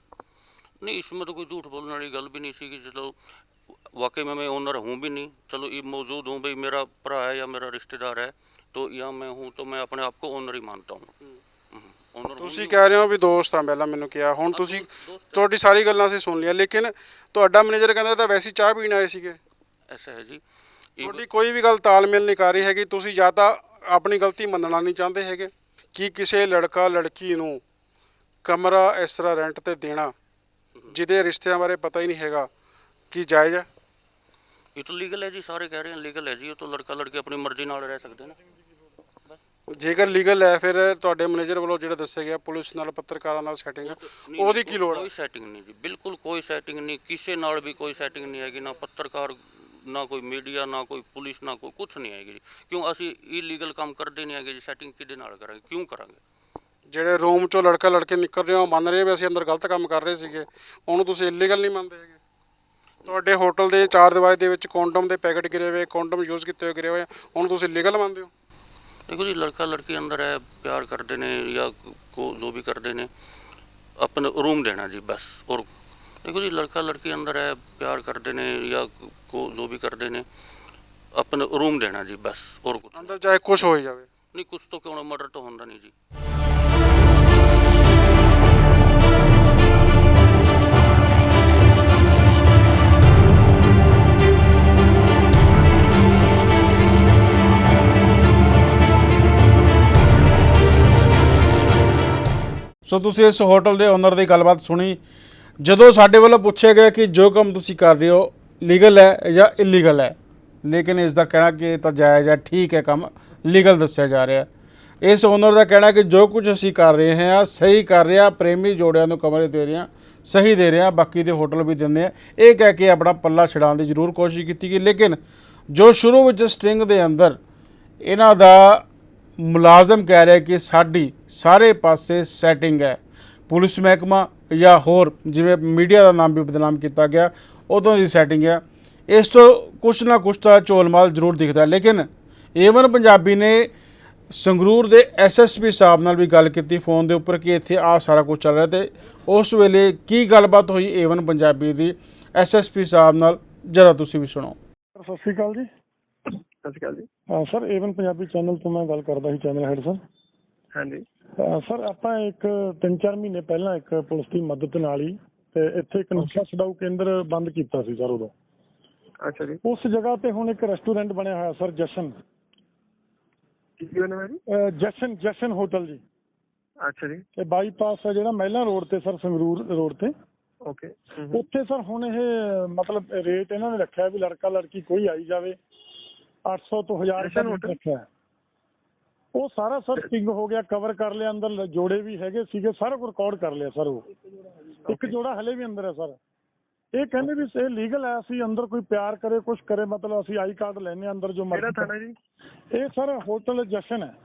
नहीं इसमें तो कोई झूठ बोलने वाली गल भी नहीं सी कि चलो वाकई में मैं ओनर हूँ भी नहीं चलो ये मौजूद हूँ भाई मेरा भरा है या मेरा रिश्तेदार है तो या मैं हूँ तो मैं अपने आप को ओनर ही मानता हूँ ਤੁਸੀਂ ਕਹਿ ਰਹੇ ਹੋ ਵੀ ਦੋਸਤ ਆ ਪਹਿਲਾਂ ਮੈਨੂੰ ਕਿਹਾ। ਹੁਣ ਤੁਸੀਂ ਤੁਹਾਡੀ ਸਾਰੀ ਗੱਲਾਂ ਅਸੀਂ ਸੁਣ ਲਈਆਂ ਲੇਕਿਨ ਤੁਹਾਡਾ ਮੈਨੇਜਰ ਕਹਿੰਦਾ ਤਾਂ ਵੈਸੀ ਚਾਹ ਪੀਣ ਆਏ ਸੀਗੇ। ਐਸਾ ਜੀ। ਤੁਹਾਡੀ ਕੋਈ ਵੀ ਗੱਲ ਤਾਲਮੇਲ ਨਹੀਂ ਕਰ ਰਹੀ ਹੈਗੀ ਤੁਸੀਂ ਜਾਂ ਤਾਂ ਆਪਣੀ ਗਲਤੀ ਮੰਨਣਾ ਨਹੀਂ ਚਾਹੁੰਦੇ ਹੈਗੇ। ਕਿ ਕਿਸੇ ਲੜਕਾ ਲੜਕੀ ਨੂੰ ਕਮਰਾ ਇਸ ਤਰ੍ਹਾਂ ਰੈਂਟ ਤੇ ਦੇਣਾ ਜਿਹਦੇ ਰਿਸ਼ਤਿਆਂ ਬਾਰੇ ਪਤਾ ਹੀ ਨਹੀਂ ਹੈਗਾ ਕੀ ਜਾਇਜ਼ ਹੈ? ਇਹ ਤਾਂ ਲੀਗਲ ਹੈ ਜੀ ਸਾਰੇ ਕਹਿ ਰਹੇ ਹਨ ਲੀਗਲ ਹੈ ਜੀ। ਉਹ ਤਾਂ ਲੜਕਾ ਲੜਕੀ ਆਪਣੀ ਮਰਜ਼ੀ ਨਾਲ ਰਹਿ ਸਕਦੇ ਨੇ। ਜੇਕਰ ਲੀਗਲ ਹੈ ਫਿਰ ਤੁਹਾਡੇ ਮੈਨੇਜਰ ਵੱਲੋਂ ਜਿਹੜਾ ਦੱਸਿਆ ਗਿਆ ਪੁਲਿਸ ਨਾਲ ਪੱਤਰਕਾਰਾਂ ਨਾਲ ਸੈਟਿੰਗ ਉਹਦੀ ਕੀ ਲੋੜ ਹੈ ਕੋਈ ਸੈਟਿੰਗ ਨਹੀਂ ਜੀ ਬਿਲਕੁਲ ਕੋਈ ਸੈਟਿੰਗ ਨਹੀਂ ਕਿਸੇ ਨਾਲ ਵੀ ਕੋਈ ਸੈਟਿੰਗ ਨਹੀਂ ਹੈਗੀ ਨਾ ਪੱਤਰਕਾਰ ਨਾ ਕੋਈ ਮੀਡੀਆ ਨਾ ਕੋਈ ਪੁਲਿਸ ਨਾ ਕੋਈ ਕੁਝ ਨਹੀਂ ਹੈਗੀ ਜੀ। ਕਿਉਂ ਅਸੀਂ ਇਲੀਗਲ ਕੰਮ ਕਰਦੇ ਨਹੀਂ ਹੈਗੇ ਜੀ ਸੈਟਿੰਗ ਕਿਹਦੇ ਨਾਲ ਕਰਾਂਗੇ ਕਿਉਂ ਕਰਾਂਗੇ? ਜਿਹੜੇ ਰੂਮ ਚੋਂ ਲੜਕਾ ਲੜਕੇ ਨਿਕਲ ਰਹੇ ਹੋ ਮੰਨ ਰਹੇ ਵੀ ਅਸੀਂ ਅੰਦਰ ਗਲਤ ਕੰਮ ਕਰ ਰਹੇ ਸੀਗੇ ਉਹਨੂੰ ਤੁਸੀਂ ਇਲੀਗਲ ਨਹੀਂ ਮੰਨਦੇ ਹੈਗੇ। ਤੁਹਾਡੇ ਹੋਟਲ ਦੇ ਚਾਰ ਦੀਵਾਰੀ ਦੇ ਵਿੱਚ ਕੌਂਡਮ ਦੇ ਪੈਕੇਟ ਗਿਰੇ ਹੋਏ ਕੌਂਡਮ ਯੂਜ਼ ਕੀਤੇ ਹੋਏ ਗਿਰੇ ਹੋਏ ਉਹਨੂੰ ਤੁਸੀਂ ਇਲੀਗਲ ਮੰਨਦੇ ਹੋ? ਦੇਖੋ ਜੀ ਲੜਕਾ ਲੜਕੀ ਅੰਦਰ ਹੈ ਪਿਆਰ ਕਰਦੇ ਨੇ ਜਾਂ ਕੋ ਜੋ ਵੀ ਕਰਦੇ ਨੇ ਆਪਣਾ ਰੂਮ ਦੇਣਾ ਜੀ ਬਸ ਔਰ ਦੇਖੋ ਜੀ ਲੜਕਾ ਲੜਕੀ ਅੰਦਰ ਹੈ ਪਿਆਰ ਕਰਦੇ ਨੇ ਜਾਂ ਕੋ ਜੋ ਵੀ ਕਰਦੇ ਨੇ ਆਪਣਾ ਰੂਮ ਦੇਣਾ ਜੀ ਬਸ ਔਰ ਅੰਦਰ ਚਾਹੇ ਕੁਝ ਹੋ ਹੀ ਜਾਵੇ। ਨਹੀਂ ਕੁਝ ਤਾਂ ਕਿਉਂ ਮਰਡਰ ਤਾਂ ਹੁੰਦਾ ਨਹੀਂ ਜੀ। ਸੋ ਤੁਸੀਂ ਇਸ ਹੋਟਲ ਦੇ ਓਨਰ ਦੀ ਗੱਲਬਾਤ ਸੁਣੀ। ਜਦੋਂ ਸਾਡੇ ਵੱਲੋਂ ਪੁੱਛਿਆ ਗਿਆ ਕਿ ਜੋ ਕੰਮ ਤੁਸੀਂ ਕਰ ਰਹੇ ਹੋ ਲੀਗਲ ਹੈ ਜਾਂ ਇਲੀਗਲ ਹੈ? ਲੇਕਿਨ ਇਸ ਦਾ ਕਹਿਣਾ ਕਿ ਇਹ ਤਾਂ ਜਾਇਜ਼ ਹੈ, ਠੀਕ ਹੈ ਕੰਮ ਲੀਗਲ ਦੱਸਿਆ ਜਾ ਰਿਹਾ। ਹੈ ਇਸ ਓਨਰ ਦਾ ਕਹਿਣਾ ਕਿ ਜੋ ਕੁਝ ਅਸੀਂ ਕਰ ਰਹੇ ਹਾਂ ਸਹੀ ਕਰ ਰਹੇ ਹਾਂ ਪ੍ਰੇਮੀ ਜੋੜਿਆਂ ਨੂੰ ਕਮਰੇ ਦੇ ਰਹੇ ਹਾਂ ਸਹੀ ਦੇ ਰਹੇ ਹਾਂ ਬਾਕੀ ਦੇ ਹੋਟਲ ਵੀ ਦਿੰਦੇ ਆ। ਇਹ ਕਹਿ ਕੇ ਆਪਣਾ ਪੱਲਾ ਛਡਾਉਣ ਦੀ ਜ਼ਰੂਰ ਕੋਸ਼ਿਸ਼ ਕੀਤੀ ਗਈ। ਲੇਕਿਨ ਜੋ ਸ਼ੁਰੂ ਵਿੱਚ ਸਟ੍ਰਿੰਗ ਦੇ ਅੰਦਰ ਇਹਨਾਂ ਦਾ ਮੁਲਾਜ਼ਮ ਕਹਿ ਰਿਹਾ ਕਿ ਸਾਡੀ ਸਾਰੇ ਪਾਸੇ ਸੈਟਿੰਗ ਹੈ। ਪੁਲਿਸ ਮਹਿਕਮਾ ਜਾਂ ਹੋਰ ਜਿਵੇਂ ਮੀਡੀਆ ਦਾ ਨਾਮ ਵੀ ਬਦਨਾਮ ਕੀਤਾ ਗਿਆ, ਉਦੋਂ ਦੀ ਸੈਟਿੰਗ ਹੈ। ਇਸ ਤੋਂ ਕੁਛ ਨਾ ਕੁਛ ਤਾਂ ਝੋਲਮਾਲ ਜ਼ਰੂਰ ਦਿਖਦਾ ਲੇਕਿਨ ਏਵਨ ਪੰਜਾਬੀ ਨੇ ਸੰਗਰੂਰ ਦੇ ਐਸਐਸਪੀ ਸਾਹਿਬ ਨਾਲ ਵੀ ਗੱਲ ਕੀਤੀ ਫੋਨ ਦੇ ਉੱਪਰ ਕਿ ਇੱਥੇ ਆ ਸਾਰਾ ਕੁਝ ਚੱਲ ਰਿਹਾ ਤੇ ਉਸ ਵੇਲੇ ਕੀ ਗੱਲਬਾਤ ਹੋਈ? ਏਵਨ ਪੰਜਾਬੀ ਦੀ ਐਸਐਸਪੀ ਸਾਹਿਬ ਨਾਲ, ਜਰਾ ਤੁਸੀਂ ਵੀ ਸੁਣੋ। ਸਤਿ ਸ਼੍ਰੀ ਅਕਾਲ ਜੀ। ਸਤਿ ਸ਼੍ਰੀ ਅਕਾਲ ਜੀ। ਹਾਂ ਸਰ ਏਵਨ ਪੰਜਾਬੀ ਚੈਨਲ ਤੋਂ ਮੈਂ ਗੱਲ ਕਰਦਾ ਸੀ ਚੈਨਲ ਹੈਡ ਸਰ। ਹਾਂਜੀ। ਸਰ ਆਪਾਂ ਇੱਕ 3-4 ਮਹੀਨੇ ਪਹਿਲਾਂ ਇੱਕ ਪੁਲਿਸ ਦੀ ਮਦਦ ਨਾਲ ਹੀ ਤੇ ਇੱਥੇ ਇੱਕ ਨਸ਼ਾ ਛਡਾਊ ਕੇਂਦਰ ਬੰਦ ਕੀਤਾ ਸੀ ਸਰ ਉਦੋਂ। ਅੱਛਾ ਜੀ। ਉਸ ਜਗ੍ਹਾ ਤੇ ਹੁਣ ਇੱਕ ਰੈਸਟੋਰੈਂਟ ਬਣਿਆ ਹੋਇਆ ਸਰ ਜਸ਼ਨ। ਕੀ ਬਣਿਆ ਜੀ? ਜਸ਼ਨ ਜਸ਼ਨ ਹੋਟਲ ਜੀ। ਅੱਛਾ ਜੀ। ਤੇ ਬਾਈਪਾਸ ਹੈ ਜਿਹੜਾ ਮਹਿਲਾ ਰੋਡ ਤੇ ਸਰ ਸੰਗਰੂਰ ਰੋਡ ਤੇ। ਓਕੇ ਉੱਥੇ ਸਰ ਹੁਣ ਇਹ ਮਤਲਬ ਰੇਟ ਇਹਨਾਂ ਨੇ ਰੱਖਿਆ ਵੀ ਲੜਕਾ ਲੜਕੀ ਕੋਈ ਆਈ ਜਾਵੇ। 800 ਤੋਂ 1000 ਜਸ਼ਨ ਰੁਪਏ? ਰੱਖਿਆ। ਉਹ ਸਾਰਾ ਸਰ ਪਿੰਗ ਹੋ ਗਿਆ ਕਵਰ ਕਰ ਲਿਆ ਅੰਦਰ ਜੋੜੇ ਵੀ ਹੈਗੇ ਸੀਗੇ ਸਾਰਾ ਕੁਝ ਰਿਕਾਰਡ ਕਰ ਲਿਆ ਸਰ ਉਹ। ਇੱਕ ਜੋੜਾ ਹਲੇ ਵੀ ਅੰਦਰ ਹੈ ਸਰ। ਇਹ ਕਹਿੰਦੇ ਵੀ ਇਹ ਲੀਗਲ ਹੈ ਅਸੀਂ ਅੰਦਰ ਕੋਈ ਪਿਆਰ ਕਰੇ ਕੁਝ ਕਰੇ ਮਤਲਬ ਅਸੀਂ ਆਈ ਕਾਰਡ ਲੈਣੇ ਅੰਦਰ ਜੋ ਕਿਹੜਾ ਮਰਜ਼ੀ ਥਾਣਾ ਜੀ? ਇਹ ਸਰ ਹੋਟਲ ਜਸ਼ਨ ਹੈ।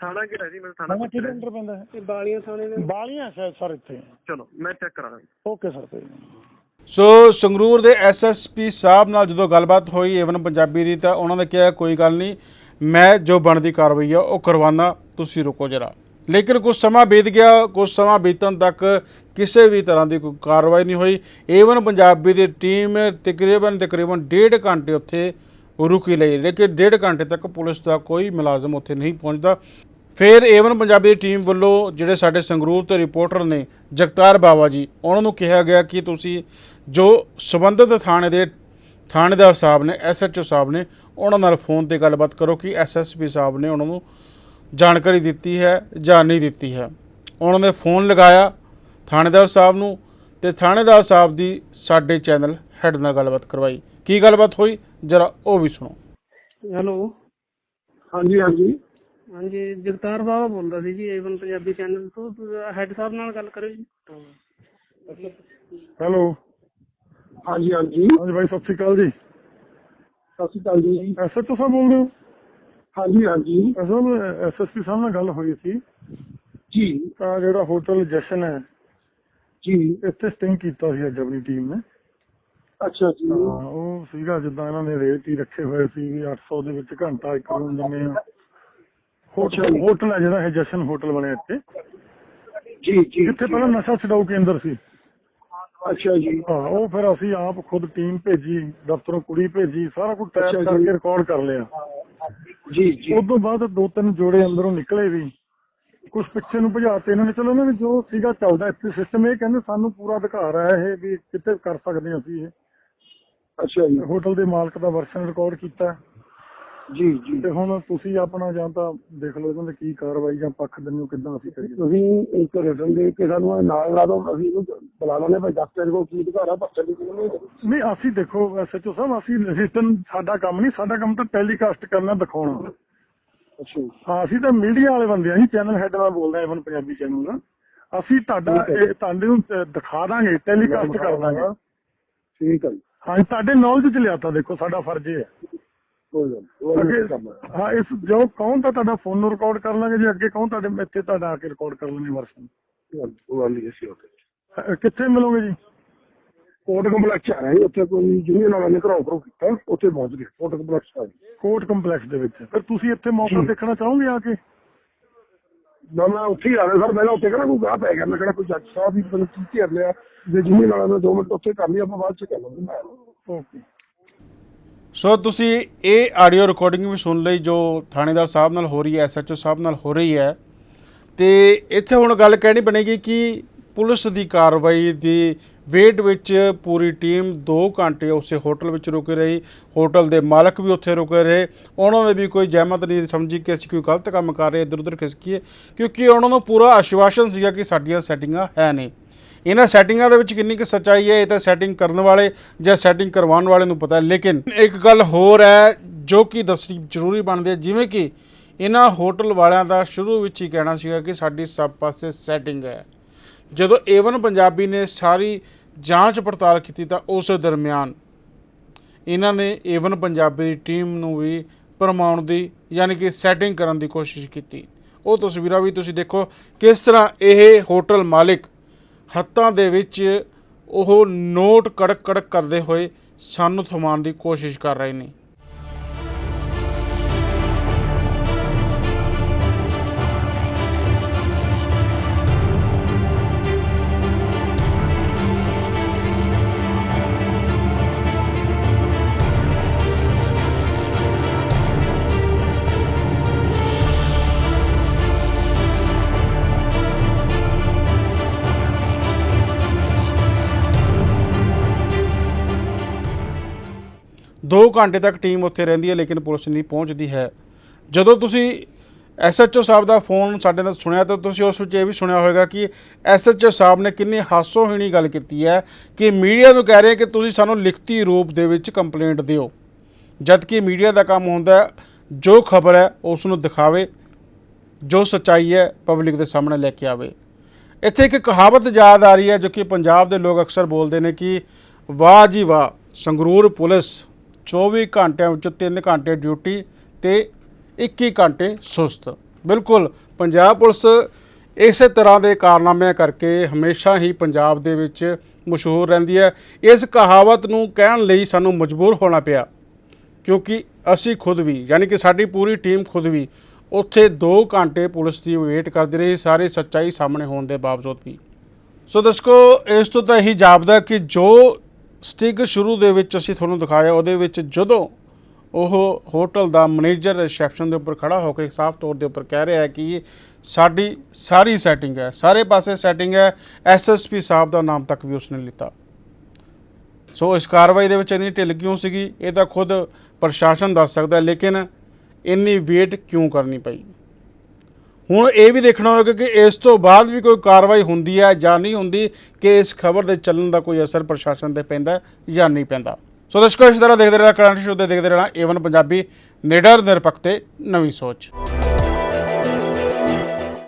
ਥਾਣਾ ਕਿਹੜਾ ਜੀ? ਮੈਨੂੰ ਥਾਣਾ ਕਿਹਦੇ ਅੰਦਰ ਪੈਂਦਾ ਹੈ? ਬਾਲੀਆਂ ਥਾਣੇ ਦੇ। ਬਾਲੀਆਂ ਸ਼ਾਇਦ ਸਰ ਇੱਥੇ। ਚਲੋ ਮੈਂ ਚੈੱਕ ਕਰਾਂਗਾ। ਓਕੇ ਸਰ ਕੋਈ ਨਹੀਂ। ਸੋ ਸੰਗਰੂਰ ਦੇ ਐਸਐਸਪੀ ਸਾਹਿਬ ਨਾਲ ਜਦੋਂ ਗੱਲਬਾਤ ਹੋਈ ਏਵਨ ਪੰਜਾਬੀ ਦੀ ਤਾਂ ਉਹਨਾਂ ਨੇ ਕਿਹਾ, ਕੋਈ ਗੱਲ ਨਹੀਂ, ਮੈਂ ਜੋ ਬਣਦੀ ਕਾਰਵਾਈ ਆ, ਉਹ ਕਰਵਾਉਣਾ ਤੁਸੀਂ ਰੁਕੋ ਜਰਾ। ਲੇਕਿਨ ਕੁਝ ਸਮਾਂ ਬੀਤ ਗਿਆ ਕੁਝ ਸਮਾਂ ਬੀਤਣ ਤੱਕ ਕਿਸੇ ਵੀ ਤਰ੍ਹਾਂ ਦੀ ਕੋਈ ਕਾਰਵਾਈ ਨਹੀਂ ਹੋਈ। ਏਵਨ ਪੰਜਾਬੀ ਦੀ ਟੀਮ ਤਕਰੀਬਨ ਤਕਰੀਬਨ ਡੇਢ ਘੰਟੇ ਉੱਥੇ ਰੁਕੀ ਲਈ। ਲੇਕਿਨ ਡੇਢ ਘੰਟੇ ਤੱਕ ਪੁਲਿਸ ਦਾ ਕੋਈ ਮੁਲਾਜ਼ਮ ਉੱਥੇ ਨਹੀਂ ਪਹੁੰਚਦਾ। ਫਿਰ ਏਵਨ ਪੰਜਾਬੀ ਦੀ ਟੀਮ ਵੱਲੋਂ ਜਿਹੜੇ ਸਾਡੇ ਸੰਗਰੂਰ ਤੋਂ ਰਿਪੋਰਟਰ ਨੇ, ਜਗਤਾਰ ਬਾਵਾ ਜੀ, ਉਹਨਾਂ ਨੂੰ ਕਿਹਾ ਗਿਆ ਕਿ ਤੁਸੀਂ ਜੋ ਸਬੰਧਤ ਥਾਣੇ ਦੇ ਥਾਣੇਦਾਰ ਸਾਹਿਬ ਨੇ ਐਸਐਚਓ ਸਾਹਿਬ ਨੇ, ਉਹਨਾਂ ਨਾਲ ਫੋਨ ਤੇ ਗੱਲਬਾਤ ਕਰੋ ਕਿ ਐਸਐਸਪੀ ਸਾਹਿਬ ਨੇ ਉਹਨਾਂ ਨੂੰ ਜਾਣਕਾਰੀ ਦਿੱਤੀ ਹੈ ਜਾਂ ਨਹੀਂ ਦਿੱਤੀ ਹੈ। ਉਹਨਾਂ ਨੇ ਫੋਨ ਲਗਾਇਆ ਥਾਣੇਦਾਰ ਸਾਹਿਬ ਨੂੰ ਤੇ ਥਾਣੇਦਾਰ ਸਾਹਿਬ ਦੀ ਸਾਡੇ ਚੈਨਲ ਹੈਡ ਨਾਲ ਗੱਲਬਾਤ ਕਰਵਾਈ। ਕੀ ਗੱਲਬਾਤ ਹੋਈ? ਜਰਾ ਉਹ ਵੀ ਸੁਣੋ। ਹੈਲੋ। ਹਾਂਜੀ ਹਾਂਜੀ। ਹਾਂਜੀ ਜਗਤਾਰ ਬਾਬਾ ਬੋਲਦਾ ਸੀ ਜੀ ਏਵਨ ਪੰਜਾਬੀ ਚੈਨਲ ਤੋਂ। ਹੈੱਡ ਸਾਹਿਬ ਨਾਲ ਗੱਲ ਕਰੋ ਜੀ। ਹੈਲੋ ਹਾਂਜੀ ਹਾਂਜੀ। ਹਾਂਜੀ ਭਾਈ ਸਤਿ ਸ਼੍ਰੀ ਅਕਾਲ ਜੀ। ਸਤਿ ਸ਼੍ਰੀ ਅਕਾਲ ਜੀ। ਐਸਐਚਓ ਸਾਹਿਬ ਬੋਲ ਰਹੇ ਹੋ? ਹਾਂਜੀ ਹਾਂਜੀ। ਅਸਲ ਐਸਐਸਪੀ ਸਾਹਿਬ ਨਾਲ ਗੱਲ ਹੋਈ ਸੀ। ਜੀ। ਤਾਂ ਜਿਹੜਾ ਹੋਟਲ ਜਸ਼ਨ ਹੈ ਜੀ। ਇੱਥੇ ਸਟਿੰਗ ਕੀਤਾ ਸੀ ਅੱਜ ਆਪਣੀ ਟੀਮ ਨੇ। ਅੱਛਾ ਜੀ। ਤਾਂ ਉਹ ਸੀਗਾ ਜਿੱਦਾਂ ਇਹਨਾਂ ਨੇ ਰੇਟ ਹੀ ਰੱਖੇ ਹੋਏ ਸੀ ਵੀ 800 ਦੇ ਵਿੱਚ ਘੰਟਾ ਇੱਕ ਰੂਮ ਦਿੰਦੇ ਆ ਹੋਟਲ ਹੋਟਲ ਹੈ ਜਿਹੜਾ ਇਹ ਜਸ਼ਨ ਹੋਟਲ ਬਣਿਆ ਇੱਥੇ? ਜੀ ਜੀ ਜਿੱਥੇ ਪਹਿਲਾਂ ਨਸ਼ਾ ਛਡਾਊ ਕੇਂਦਰ ਸੀ। ਅੱਛਾ ਜੀ। ਹਾਂ ਉਹ ਫਿਰ ਅਸੀਂ ਆਪ ਖੁਦ ਟੀਮ ਭੇਜੀ ਦਫ਼ਤਰੋਂ ਕੁੜੀ ਭੇਜੀ ਸਾਰਾ ਕੁਝ ਟੈਪ। ਕਰਕੇ ਰਿਕਾਰਡ ਕਰ ਲਿਆ। ਜੀ ਜੀ। ਉਸ ਤੋਂ ਬਾਅਦ ਦੋ ਤਿੰਨ ਜੋੜੇ ਅੰਦਰੋਂ ਨਿਕਲੇ ਵੀ। ਕੁਝ ਪਿੱਛੇ ਨੂੰ ਭਜਾਤੇ ਇਹਨਾਂ ਨੇ। ਚਲੋ ਇਹਨਾਂ ਨੇ ਜੋ ਸੀਗਾ ਚੱਲਦਾ। ਇੱਥੇ ਸਿਸਟਮ ਇਹ ਕਹਿੰਦੇ ਸਾਨੂੰ ਪੂਰਾ ਅਧਿਕਾਰ ਹੈ ਇਹ ਵੀ ਕਿਤੇ ਕਰ ਸਕਦੇ ਹਾਂ ਅਸੀਂ ਇਹ। ਅੱਛਾ ਜੀ। ਹੋਟਲ ਦੇ ਮਾਲਕ ਦਾ ਵਰਸ਼ਨ ਰਿਕਾਰਡ ਕੀਤਾ। ਜੀ ਜੀ। ਤੇ ਹੁਣ ਤੁਸੀਂ ਆਪਣਾ ਜਾਂ ਤਾਂ ਦੇਖ ਲਓ ਇਹਨਾਂ ਦੇ ਕੀ ਕਾਰਵਾਈ ਜਾਂ ਪੱਖ ਦਿੰਦੇ ਕਿੱਦਾਂ ਅਸੀਂ ਕਰੀਏ? ਤੁਸੀਂ ਇੱਕ ਰਿਟਰਨ ਦੇ ਕੇ ਸਾਨੂੰ ਨਾਲ ਲਾ ਦਿਓ ਅਸੀਂ ਇਹਨੂੰ ਬੁਲਾ ਲੈਣੇ ਭਾਈ ਡਾਕਟਰ ਕੋਲ ਕੀ ਆ ਬੱਚੇ ਦੀ ਨਹੀਂ ਨਹੀਂ ਅਸੀਂ ਦੇਖੋ ਐਸਐਚਓ ਸਾਹਿਬ ਅਸੀਂ ਰਿਟਰਨ ਸਾਡਾ ਕੰਮ ਨਹੀਂ ਸਾਡਾ ਕੰਮ ਤਾਂ ਟੈਲੀਕਾਸਟ ਕਰਨਾ ਦਿਖਾਉਣਾ। ਅੱਛਾ ਹਾਂ ਅਸੀਂ ਤਾਂ ਮੀਡੀਆ ਵਾਲੇ ਬੰਦੇ ਆ ਜੀ ਚੈਨਲ ਹੈਡ ਨਾਲ ਬੋਲਦੇ ਆ ਇਵਨ ਪੰਜਾਬੀ ਚੈਨਲ ਨਾਲ। ਅਸੀਂ ਤੁਹਾਡਾ। ਇਹ ਤੁਹਾਡੇ ਨੂੰ ਦਿਖਾ ਦਾਂਗੇ ਟੈਲੀਕਾਸਟ ਕਰ ਦਾਂਗੇ। ਠੀਕ ਹੈ ਹਾਂ ਤੁਹਾਡੇ ਨੌਲੇਜ ਚ ਲਿਆਤਾ ਦੇਖੋ ਸਾਡਾ ਫਰਜ਼ ਹੈ। ਕੋਈ ਗੱਲ ਨਹੀਂ। ਉਹ ਅੱਗੇ ਨਹੀਂ ਕਰਨਾ ਹਾਂ ਇਸ ਜੋ ਕਹੂੰ ਤਾਂ ਤੁਹਾਡਾ ਫੋਨ ਨੂੰ ਰਿਕਾਰਡ ਕਰ ਲਾਂਗੇ ਜੇ ਅੱਗੇ ਕਹੂੰ ਤੁਹਾਡੇ ਇੱਥੇ ਤੁਹਾਡਾ ਆ ਕੇ ਰਿਕਾਰਡ ਕਰ ਲੈਣੇ ਵਰਸ਼ਨ ਉੱਥੇ ਅਹ, ਕਿੱਥੇ ਮਿਲੋਗੇ ਜੀ? ਕੋਰਟ ਕੰਪਲੈਕਸ ਆ ਰਿਹਾ ਉੱਥੇ ਕੋਈ ਯੂਨੀਅਨ ਵਾਲਾ ਨੇ ਘਰੋਂ ਘਰੋਂ ਕੀਤਾ ਉੱਥੇ ਪਹੁੰਚ ਗਏ ਕੋਰਟ ਕੰਪਲੈਕਸ ਆ ਗਏ। ਕੋਰਟ ਕੰਪਲੈਕਸ ਦੇ ਵਿੱਚ। ਫਿਰ ਤੁਸੀਂ ਇੱਥੇ ਮੌਕਾ ਜੀ। ਦੇਖਣਾ ਚਾਹੋਗੇ ਆ ਕੇ? ਨਾ ਮੈਂ ਉੱਥੇ ਹੀ ਆ ਰਿਹਾ ਸਰ ਪਹਿਲਾਂ ਉੱਥੇ ਕਿਹੜਾ ਕੋਈ ਗਾਹ ਪੈ ਗਿਆ ਮੈਂ ਕਿਹੜਾ ਕੋਈ ਜੱਜ ਸਾਹਿਬ ਵੀ ਮੈਨੂੰ ਕੀ ਘੇਰ ਲਿਆ ਜੇ ਯੂਨੀਅਨ ਵਾਲਾ ਨੇ 2 ਮਿੰਟ ਉੱਥੇ ਕਰ ਲਈ ਆਪਾਂ ਬਾਅਦ ਚ ਕਰ ਲਾਂਗੇ ਮੈਂ ਓਕੇ। ਸੋ ਤੁਸੀਂ ਇਹ ਆਡੀਓ ਰਿਕਾਰਡਿੰਗ ਵੀ ਸੁਣ ਲਈ ਜੋ ਥਾਣੇਦਾਰ ਸਾਹਿਬ ਨਾਲ ਹੋ ਰਹੀ ਹੈ ਐਸਐਚਓ ਸਾਹਿਬ ਨਾਲ ਹੋ ਰਹੀ ਹੈ। ਤੇ ਇੱਥੇ ਹੁਣ ਗੱਲ ਕਹਿਣੀ ਬਣੇਗੀ ਕਿ ਪੁਲਿਸ ਦੀ ਕਾਰਵਾਈ ਦੀ ਵੇਟ ਵਿੱਚ ਪੂਰੀ ਟੀਮ 2 ਘੰਟੇ ਉਸੇ ਹੋਟਲ ਵਿੱਚ ਰੁਕੇ ਰਹੀ। ਹੋਟਲ ਦੇ ਮਾਲਕ ਵੀ ਉੱਥੇ ਰੁਕੇ ਰਹੇ। ਉਹਨਾਂ ਨੇ ਵੀ ਕੋਈ ਜਹਿਮਤ ਨਹੀਂ ਸਮਝੀ ਕਿ ਅਸੀਂ ਕੋਈ ਗਲਤ ਕੰਮ ਕਰ ਰਹੇ ਇੱਧਰ ਉੱਧਰ ਖਿਸਕੀਏ। ਕਿਉਂਕਿ ਉਹਨਾਂ ਨੂੰ ਪੂਰਾ ਆਸ਼ਵਾਸਨ ਸੀਗਾ ਕਿ ਸਾਡੀਆਂ ਸੈਟਿੰਗਾਂ ਹੈ ਨਹੀਂ। ਇਹਨਾਂ ਸੈਟਿੰਗਾਂ ਦੇ ਵਿੱਚ ਕਿੰਨੀ ਕੁ ਸੱਚਾਈ ਹੈ, ਇਹ ਤਾਂ ਸੈਟਿੰਗ ਕਰਨ ਵਾਲੇ ਜਾਂ ਸੈਟਿੰਗ ਕਰਵਾਉਣ ਵਾਲੇ ਨੂੰ ਪਤਾ ਹੈ। ਲੇਕਿਨ ਇੱਕ ਗੱਲ ਹੋਰ ਹੈ, ਜੋ ਕਿ ਦੱਸਣੀ ਜ਼ਰੂਰੀ ਬਣਦੀ ਹੈ, ਜਿਵੇਂ ਕਿ ਇਹਨਾਂ ਹੋਟਲ ਵਾਲਿਆਂ ਦਾ ਸ਼ੁਰੂ ਵਿੱਚ ਹੀ ਕਹਿਣਾ ਸੀਗਾ ਕਿ ਸਾਡੀ ਸਭ ਪਾਸੇ ਸੈਟਿੰਗ ਹੈ। ਜਦੋਂ ਏਵਨ ਪੰਜਾਬੀ ਨੇ ਸਾਰੀ ਜਾਂਚ ਪੜਤਾਲ ਕੀਤੀ ਤਾਂ ਉਸ ਦਰਮਿਆਨ ਇਹਨਾਂ ਨੇ ਏਵਨ ਪੰਜਾਬੀ ਦੀ ਟੀਮ ਨੂੰ ਵੀ ਭਰਮਾਉਣ ਦੀ, ਯਾਨੀ ਕਿ ਸੈਟਿੰਗ ਕਰਨ ਦੀ ਕੋਸ਼ਿਸ਼ ਕੀਤੀ। ਉਹ ਤਸਵੀਰਾਂ ਵੀ ਤੁਸੀਂ ਦੇਖੋ, ਕਿਸ ਤਰ੍ਹਾਂ ਇਹ ਹੋਟਲ ਮਾਲਿਕ ਹੱਥਾਂ ਦੇ ਵਿੱਚ ਉਹ ਨੋਟ ਕੜਕ ਕੜਕ ਕਰਦੇ ਹੋਏ ਸਾਨੂੰ ਥਮਾਉਣ ਦੀ ਕੋਸ਼ਿਸ਼ ਕਰ ਰਹੇ ਨੇ। ਘੰਟੇ ਤੱਕ ਟੀਮ ਉੱਥੇ ਰਹਿੰਦੀ ਹੈ, ਲੇਕਿਨ ਪੁਲਿਸ ਨਹੀਂ ਪਹੁੰਚਦੀ ਹੈ। ਜਦੋਂ ਤੁਸੀਂ ਐਸਐਚਓ ਸਾਹਿਬ ਦਾ ਫੋਨ ਸਾਡੇ ਨਾਲ ਸੁਣਿਆ, ਤਾਂ ਤੁਸੀਂ ਉਸ ਵਿੱਚ ਇਹ ਵੀ ਸੁਣਿਆ ਹੋਵੇਗਾ ਕਿ ਐਸਐਚਓ ਸਾਹਿਬ ਨੇ ਕਿੰਨੀ ਹਾਸੋਹੀਣੀ ਗੱਲ ਕੀਤੀ ਹੈ ਕਿ ਮੀਡੀਆ ਨੂੰ ਕਹਿ ਰਹੇ ਕਿ ਤੁਸੀਂ ਸਾਨੂੰ ਲਿਖਤੀ ਰੂਪ ਦੇ ਵਿੱਚ ਕੰਪਲੇਂਟ ਦਿਓ। ਜਦ ਕਿ ਮੀਡੀਆ ਦਾ ਕੰਮ ਹੁੰਦਾ ਜੋ ਖਬਰ ਹੈ, ਉਸ ਨੂੰ ਦਿਖਾਵੇ, ਜੋ ਸੱਚਾਈ ਹੈ, ਪਬਲਿਕ ਦੇ ਸਾਹਮਣੇ ਲੈ ਕੇ ਆਵੇ। ਇੱਥੇ ਇੱਕ ਕਹਾਵਤ ਯਾਦ ਆ ਰਹੀ ਹੈ, ਜੋ ਕਿ ਪੰਜਾਬ ਦੇ ਲੋਕ ਅਕਸਰ ਬੋਲਦੇ ਨੇ ਕਿ, ਵਾਹ ਜੀ ਵਾਹ, ਸੰਗਰੂਰ ਪੁਲਿਸ 24 ਘੰਟਿਆਂ ਵਿੱਚ 3 ਘੰਟੇ ਡਿਊਟੀ ਤੇ 21 ਘੰਟੇ ਸੁਸਤ। ਬਿਲਕੁਲ, ਪੰਜਾਬ ਪੁਲਿਸ ਇਸੇ ਤਰ੍ਹਾਂ ਦੇ ਕਾਰਨਾਮਿਆਂ ਕਰਕੇ ਹਮੇਸ਼ਾ ਹੀ ਪੰਜਾਬ ਦੇ ਵਿੱਚ ਮਸ਼ਹੂਰ ਰਹਿੰਦੀ ਹੈ। ਇਸ ਕਹਾਵਤ ਨੂੰ ਕਹਿਣ ਲਈ ਸਾਨੂੰ ਮਜਬੂਰ ਹੋਣਾ ਪਿਆ, ਕਿਉਂਕਿ ਅਸੀਂ ਖੁਦ ਵੀ, ਯਾਨੀ ਕਿ ਸਾਡੀ ਪੂਰੀ ਟੀਮ ਖੁਦ ਵੀ ਉੱਥੇ 2 ਘੰਟੇ ਪੁਲਿਸ ਦੀ ਵੇਟ ਕਰਦੀ ਰਹੀ, ਸਾਰੇ ਸੱਚਾਈ ਸਾਹਮਣੇ ਹੋਣ ਦੇ ਬਾਵਜੂਦ ਵੀ। ਸੋ ਦਰਸ਼ਕੋ ਇਸ ਤੋਂ ਤਾਂ ਇਹੀ ਜਾਪਦਾ ਕਿ ਜੋ ਸਟਿਗ ਸ਼ੁਰੂ ਦੇ ਵਿੱਚ ਅਸੀਂ ਤੁਹਾਨੂੰ ਦਿਖਾਇਆ, ਉਹਦੇ ਵਿੱਚ ਜਦੋਂ ਉਹ ਹੋਟਲ ਦਾ ਮੈਨੇਜਰ ਰਿਸੈਪਸ਼ਨ ਦੇ ਉੱਪਰ ਖੜਾ ਹੋ ਕੇ ਸਾਫ਼ ਤੌਰ ਦੇ ਉੱਪਰ ਕਹਿ ਰਿਹਾ ਹੈ ਕਿ ਸਾਡੀ ਸਾਰੀ ਸੈਟਿੰਗ ਹੈ, ਸਾਰੇ ਪਾਸੇ ਸੈਟਿੰਗ ਹੈ ਐਸਐਸਪੀ ਸਾਹਿਬ ਦਾ ਨਾਮ ਤੱਕ ਵੀ ਉਸਨੇ ਲਿੱਤਾ। ਸੋ ਇਸ ਕਾਰਵਾਈ ਦੇ ਵਿੱਚ ਇੰਨੀ ਢਿੱਲ ਕਿਉਂ ਸੀਗੀ? ਇਹ ਤਾਂ ਖੁਦ ਪ੍ਰਸ਼ਾਸਨ ਦੱਸ ਸਕਦਾ ਲੇਕਿਨ ਇੰਨੀ ਵੇਟ ਕਿਉਂ ਕਰਨੀ ਪਈ? ਹੁਣ ਇਹ ਵੀ ਦੇਖਣਾ ਹੋਵੇਗਾ ਕਿ ਇਸ ਤੋਂ ਬਾਅਦ ਵੀ ਕੋਈ ਕਾਰਵਾਈ ਹੁੰਦੀ ਹੈ ਜਾਂ ਨਹੀਂ ਹੁੰਦੀ, ਕਿ ਇਸ ਖਬਰ ਦੇ ਚੱਲਣ ਦਾ ਕੋਈ ਅਸਰ ਪ੍ਰਸ਼ਾਸਨ ਤੇ ਪੈਂਦਾ ਜਾਂ ਨਹੀਂ ਪੈਂਦਾ। ਸੋ ਦਰਸ਼ਕੋ, ਇਸ ਤਰ੍ਹਾਂ ਦੇਖਦੇ ਰਹਿਣਾ, ਕਰੰਟ ਸ਼ੋਅ ਦੇ ਦੇਖਦੇ ਰਹਿਣਾ, ਏਵਨ ਪੰਜਾਬੀ, ਨਿਡਰ ਨਿਰਪੱਖ ਤੇ ਨਵੀਂ ਸੋਚ।